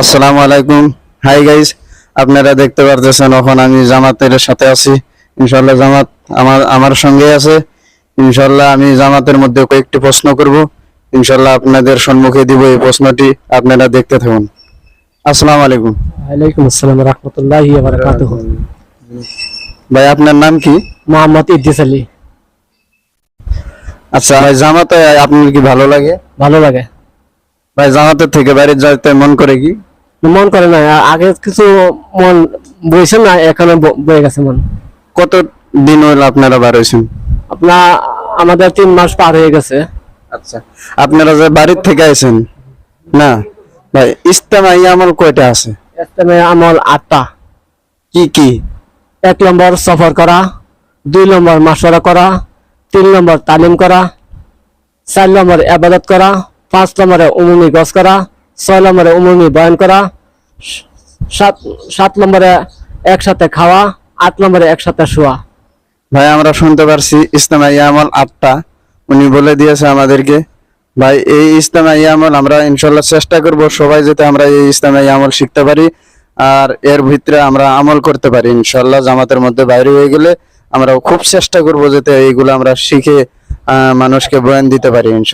আসসালামু আলাইকুম। Hi guys আপনারা দেখতে পারতেছেন এখন আমি জামাতের সাথে আছি। ইনশাল্লাহ জামাত আমার আমার সঙ্গে আছে। ইনশাল্লাহ আমি জামাতের মধ্যে কয়েকটি প্রশ্ন করব। ইনশাল্লাহ আপনাদের সম্মুখে দিব এই প্রশ্নটি আপনারা দেখতে থাকুন। আসসালামু আলাইকুম। ওয়ালাইকুম আসসালাম রহমতুল্লাহ বারাকাতুহু। ভাই আপনার নাম কি? মোহাম্মদ ইদ্দিস আলী। আচ্ছা ভাই জামাতে আপনার কি ভালো লাগে? ভালো লাগে। ভাই জামাতের থেকে বাইরে যেতে মন করে কি? মন করে না আগে কিছু মন বইছে না এখানে বয়ে গেছে মন। কত দিন হলো আপনারা বার হয়েছেন আপনার আমাদের তিন মাস পার হয়ে গেছে। আচ্ছা আপনারা যে বাড়ির থেকে আছেন না? ভাই ইস্তেমাই আমল কয়টা আছে? ইসলামে আমল আটটা। কি কি? এক নম্বর সফর করা দুই নম্বর মাসওয়ারা করা তিন নম্বর তালিম করা চার নম্বর আবাদত করা পাঁচ নম্বরে উমুমি গছ করা ছয় নম্বরে উমুমি বয়ন করা, সাত সাত নম্বরে একসাথে খাওয়া, আট নম্বরে একসাথে শোয়া। ভাই, আমরা শুনতে পারছি ইস্তেমাই ইয়ামল আটটা। উনি বলে দিয়েছে আমাদেরকে, ভাই, এই ইস্তেমাই ইয়ামল আমরা ইনশাল্লাহ চেষ্টা করব সবাই যাতে আমরা এই ইস্তেমাই ইয়ামল শিখতে পারি আর এর ভিতরে আমরা আমল করতে পারি। ইনশাল্লাহ জামাতের মধ্যে বাইরে হয়ে গেলে আমরা খুব চেষ্টা করব যাতে এইগুলো আমরা শিখে মানুষকে বয়ান দিতে পারি ইনশাল্লাহ।